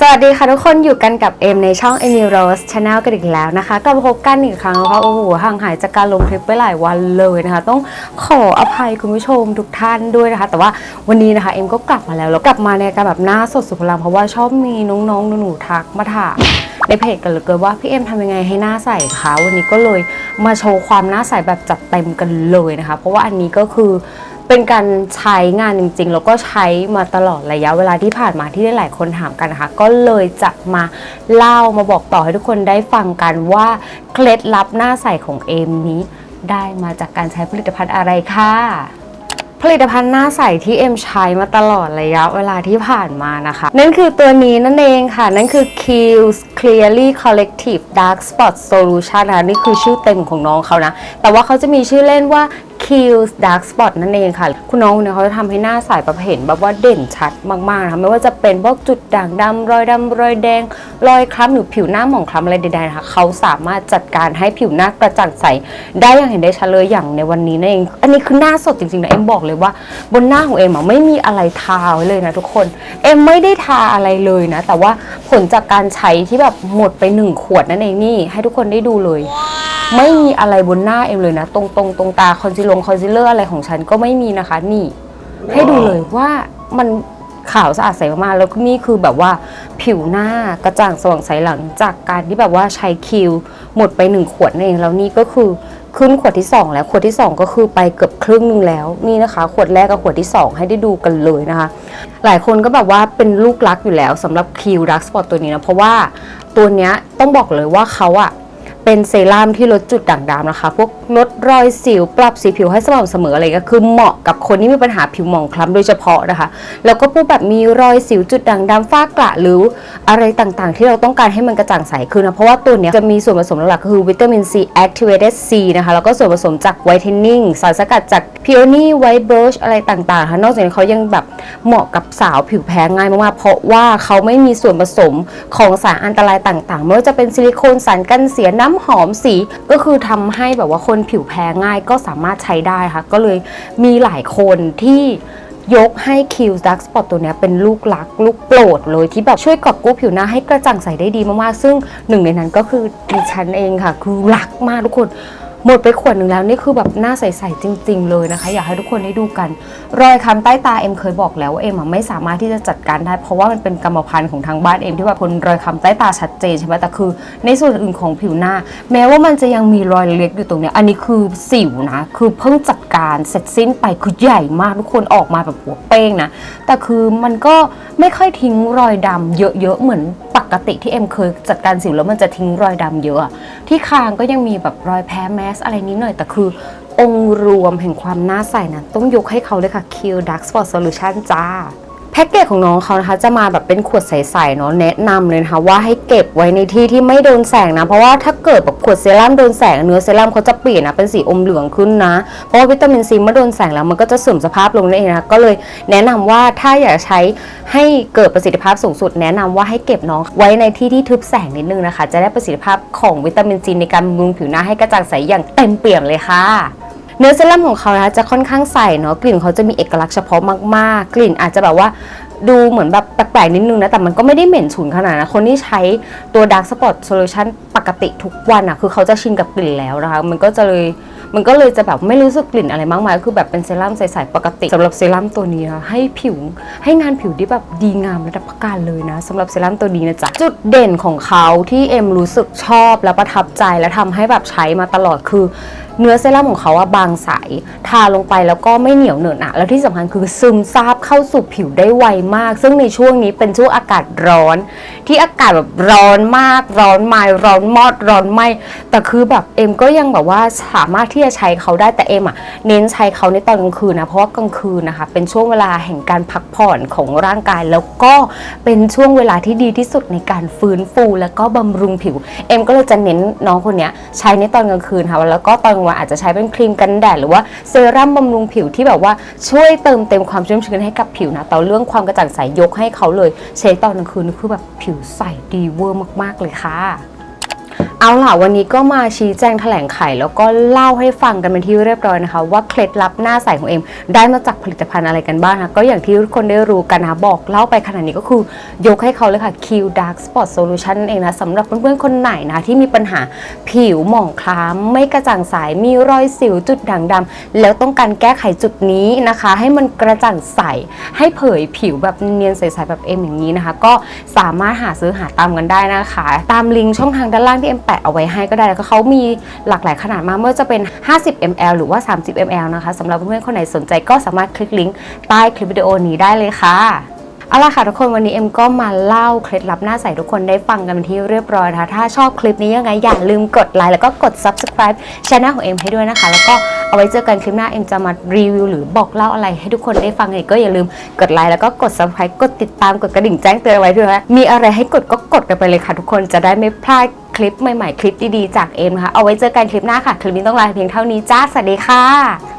สวัสดีค่ะทุกคนอยู่กันกับเอ็มในช่อง e m i Rose Channel กันอีกแล้วนะคะกลับพบกันอีกครั้งแล้วค่ะโอ้โหห่างหายจากการลงคลิปไปหลายวันเลยนะคะ ต้องขออภัยคุณผู้ชมทุกท่านด้วยนะคะ แต่ว่าวันนี้นะคะเอ็มก็กลับมาแล้วแล้วกลับมาในการแบบหน้าสดสุดพลังเพราะว่าชอบมีน้องๆหนูๆทักมาถามในเพจกันเหลยเกินว่าพี่เอ็มทำยังไงให้หน้าใสคะวันนี้ก็เลยมาโชว์ความหน้าใสแบบจัดเต็มกันเลยนะคะ เพราะว่าอันนี้ก็คือ เป็นการใช้งานจริง ๆ แล้วก็ใช้มาตลอดระยะเวลาที่ผ่านมาที่ได้หลายคนถามกันนะคะ ก็เลยจะมาเล่ามาบอกต่อให้ทุกคนได้ฟังกันว่าเคล็ดลับหน้าใสของเอมนี้ ได้มาจากการใช้ผลิตภัณฑ์อะไรค่ะผลิตภัณฑ์หน้าใสที่เอ็มใช้มาตลอดระยะเวลาที่ผ่านมานะคะ นั่นคือตัวนี้นั่นเองค่ะ นั่นคือ Kills Clearly Collective Dark Spot Solution นะคะนี่คือชื่อเต็มของน้องเขานะ แต่ว่าเขาจะมีชื่อเล่นว่า Kills Dark Spot นั่นเองค่ะ คุณน้องเนี่ยเขาจะทำให้หน้าใสแบบเห็นแบบว่าเด่นชัดมากๆนะคะไม่ว่าจะเป็นพวกจุดด่างดำรอยดำรอยแดง รอยคล้ำหรือผิวหน้าหมองคล้ำอะไรใดๆนะคะเขาสามารถจัดการให้ผิวหน้ากระจ่างใส ได้อย่างเห็นได้ชัดเลยอย่างในวันนี้นั่นเอง อันนี้คือหน้าสดจริงๆนะเอ็มบอกเลยว่า บนหน้าของเอ็มอะไม่มีอะไรทาไว้เลยนะทุกคนเอ็มไม่ได้ทาอะไรเลยนะ แต่ว่าผลจากการใช้ที่แบบหมดไปหนึ่งขวดนั่นเองนี่ให้ทุกคนได้ดูเลย ไม่มีอะไรบนหน้าเอ็มเลยนะ ตรงตรงตรงตาคอนซีลงคอนซีลเลอร์อะไรของฉันก็ไม่มีนะคะ นี่ ให้ดูเลยว่ามันขาวสะอาดใสมากๆแล้วก็นี่คือแบบว่าผิวหน้ากระจ่างสว่างใสหลังจากการที่แบบว่าใช้คิวหมดไปหนึ่งขวดนั่นเองแล้วนี่ก็คือขึ้นขวดที่ 2 แล้วขวดที่ 2 ก็คือไปเกือบครึ่งหนึงแล้วนี่นะคะ ขวดแรกกับขวดที่ 2 ให้ได้ดูกันเลยนะคะ หลายคนก็แบบว่าเป็นลูกรักอยู่แล้วสำหรับคิวดักสปอตตัวนี้นะเพราะว่าตัวเนี้ยต้องบอกเลยว่าเขาอะ เป็นเซรั่มที่ลดจุดด่างดำนะคะ พวกลดรอยสิว ปรับสีผิวให้สม่ำเสมออะไรก็คือเหมาะกับคนที่มีปัญหาผิวหมองคล้ำโดยเฉพาะนะคะ แล้วก็พวกแบบมีรอยสิวจุดด่างดำฝ้ากระหรืออะไรต่างๆ ที่เราต้องการให้มันกระจ่างใสขึ้นนะเพราะว่าตัวเนี้ยจะมีส่วนผสมหลักๆคือวิตามิน C activated C นะคะแล้วก็ส่วนผสมจาก whitening สารสกัดจาก peony white birch อะไรต่างๆค่ะนอกจากนี้เขายังแบบเหมาะกับสาวผิวแพ้ง่ายมากๆเพราะว่าเขาไม่มีส่วนผสมของสารอันตรายต่างๆไม่ว่าจะเป็นซิลิโคนสารกันเสียน้ำหอมสีก็คือทำให้แบบว่าคนผิวแพ้ง่ายก็สามารถใช้ได้ค่ะ ก็เลยมีหลายคนที่ยกให้คิวดักสปอตตัวนี้เป็นลูกรัก ลูกโปรดเลยที่แบบช่วยกอบกู้ผิวหน้าให้กระจ่างใสได้ดีมากๆ ซึ่งหนึ่งในนั้นก็คือดิฉันเองค่ะ คือรักมากทุกคน หมดไปขวดหนึ่งแล้วนี่คือแบบหน้าใสๆจริง ๆ เลยนะคะ อยากให้ทุกคนได้ดูกัน รอยคล้ำใต้ตาเอ็มเคยบอกแล้วว่าเอ็มไม่สามารถที่จะจัดการได้ เพราะว่ามันเป็นกรรมพันธุ์ของทางบ้านเอ็มที่แบบคนรอยคล้ำใต้ตาชัดเจนใช่ไหมแต่คือ ในส่วนอื่นของผิวหน้า แม้ว่ามันจะยังมีรอยเล็กอยู่ตรงเนี้ยอันนี้คือสิวนะคือเพิ่งจัดการเสร็จสิ้นไปคือใหญ่มากทุกคนออกมาแบบหัวเป้งนะ แต่คือมันก็ไม่ค่อยทิ้งรอยดำเยอะๆเหมือนปกติที่เอ็มเคยจัดการสิวแล้วมันจะทิ้งรอยดำเยอะ ที่คางก็ยังมีแบบรอยแพ้แมสอะไรนิดหน่อย แต่คือองค์รวมแห่งความน่าใสนะต้องยกให้เขาเลยค่ะ Q Dark Spot Solution จ้า แพ็กเกจของน้องเขานะคะจะมาแบบเป็นขวดใสๆเนาะแนะนำเลยนะคะว่าให้เก็บไว้ในที่ที่ไม่โดนแสงนะ เพราะว่าถ้าเกิดแบบขวดเซรั่มโดนแสงเนื้อเซรั่มเขาจะเปลี่ยนนะเป็นสีอมเหลืองขึ้นนะ เพราะว่าวิตามินซีเมื่อโดนแสงแล้วมันก็จะเสื่อมสภาพลงนั่นเองนะก็เลยแนะนำว่าถ้าอยากใช้ให้เกิดประสิทธิภาพสูงสุด แนะนำว่าให้เก็บน้องไว้ในที่ที่ทึบแสงนิดนึงนะคะ จะได้ประสิทธิภาพของวิตามินซีในการบำรุงผิวหน้าให้กระจ่างใสอย่างเต็มเปี่ยมเลยค่ะเนื้อเซรั่มของเขานะคะจะค่อนข้างใสเนาะกลิ่นเขาจะมีเอกลักษณ์เฉพาะมากๆ กลิ่นอาจจะแบบว่า ดูเหมือนแบบแปลกๆนิดนึงนะ แต่มันก็ไม่ได้เหม็นฉุนขนาดนะคนที่ใช้ตัว Dark Spot Solution ปกติทุกวันอะคือเขาจะชินกับกลิ่นแล้วนะคะ มันก็จะเลยมันก็เลยจะแบบไม่รู้สึกกลิ่นอะไรมากมาย คือแบบเป็นเซรั่มใสๆปกติสำหรับเซรั่มตัวนี้นะให้ผิวให้งานผิวที่แบบดีงามระดับประการเลยนะสำหรับเซรั่มตัวนี้นะจ๊ะจุดเด่นของเขาที่เอ็มรู้สึกชอบและประทับใจและทำให้แบบใช้มาตลอดคือเนื้อเซรั่มของเขาอะบางใส ทาลงไปแล้วก็ไม่เหนียวเหนอะหนะแล้วที่สำคัญคือซึมซาบเข้าสู่ผิวได้ไวมาก ซึ่งในช่วงนี้เป็นช่วงอากาศร้อน ที่อากาศแบบร้อนมาก ร้อนไม่ร้อนมอดร้อนไหมแต่คือแบบเอ็มก็ยังแบบว่าสามารถที่จะใช้เขาได้แต่เอ็มอะเน้นใช้เขาในตอนกลางคืนนะเพราะว่ากลางคืนนะคะ เป็นช่วงเวลาแห่งการพักผ่อนของร่างกาย แล้วก็เป็นช่วงเวลาที่ดีที่สุดในการฟื้นฟู แล้วก็บำรุงผิว เอ็มก็เลยจะเน้นน้องคนนี้ใช้ในตอนกลางคืนค่ะแล้วก็ตอนกลางวันอาจจะใช้เป็นครีมกันแดดหรือว่าเซรั่มบำรุงผิวที่แบบว่าช่วยเติมเต็มความชุ่มชื้นให้กับผิวนะแต่เรื่องความกระจ่างใสยกให้เขาเลย ใช้ตอนกลางคืนคือแบบผิวใสดีเวอร์มากๆเลยค่ะ เอาล่ะวันนี้ก็มาชี้แจงแถลงไข แล้วก็เล่าให้ฟังกันเป็นที่เรียบร้อยนะคะ ว่าเคล็ดลับหน้าใสของเอ็มได้มาจากผลิตภัณฑ์อะไรกันบ้างนะคะก็อย่างที่ทุกคนได้รู้กันนะบอกเล่าไปขนาดนี้ก็คือยกให้เขาเลยค่ะ Q Dark Spot Solution นั่นเองนะสำหรับเพื่อนๆคนไหนนะคะที่มีปัญหาผิวหมองคล้ำไม่กระจ่างใสมีรอยสิวจุดด่างดำแล้วต้องการแก้ไขจุดนี้นะคะ ให้มันกระจ่างใสให้เผยผิวแบบเนียนใสๆแบบเอ็มอย่างนี้นะคะ ก็สามารถหาซื้อหาตามกันได้นะคะ ตามลิงก์ช่องทางด้านล่างที่เอ็มแปะเอาไว้ให้ก็ได้แล้วก็เขามีหลากหลายขนาดมากไม่ว่าจะเป็น 50 ml หรือว่า 30 ml นะคะสำหรับเพื่อนๆคนไหนสนใจก็สามารถคลิกลิงก์ใต้คลิปวิดีโอนี้ได้เลยค่ะเอาละค่ะทุกคนวันนี้เอ็มก็มาเล่าเคล็ดลับหน้าใสทุกคนได้ฟังกันเป็นที่เรียบร้อยนะคะถ้าชอบคลิปนี้ยังไงอย่าลืมกดไลค์แล้วก็กด subscribe ช anel ของเอ็มให้ด้วยนะคะ แล้วก็เอาไว้เจอกันคลิปหน้าเอ็มจะมารีวิวหรือบอกเล่าอะไรให้ทุกคนได้ฟังอีกก็อย่าลืมกดไลค์แล้วก็กด subscribe กดติดตามกดกระดิ่งแจ้งเตือนไว้ด้วยนะมีอะไรให้กดก็กดกันไปเลยค่ะ ทุกคนจะได้ไม่พลาด คลิปใหม่ๆ คลิปดีๆ จากเอ็มนะคะ เอาไว้เจอกันคลิปหน้าค่ะ คลิปนี้ต้องลาเพียงเท่านี้จ้า สวัสดีค่ะ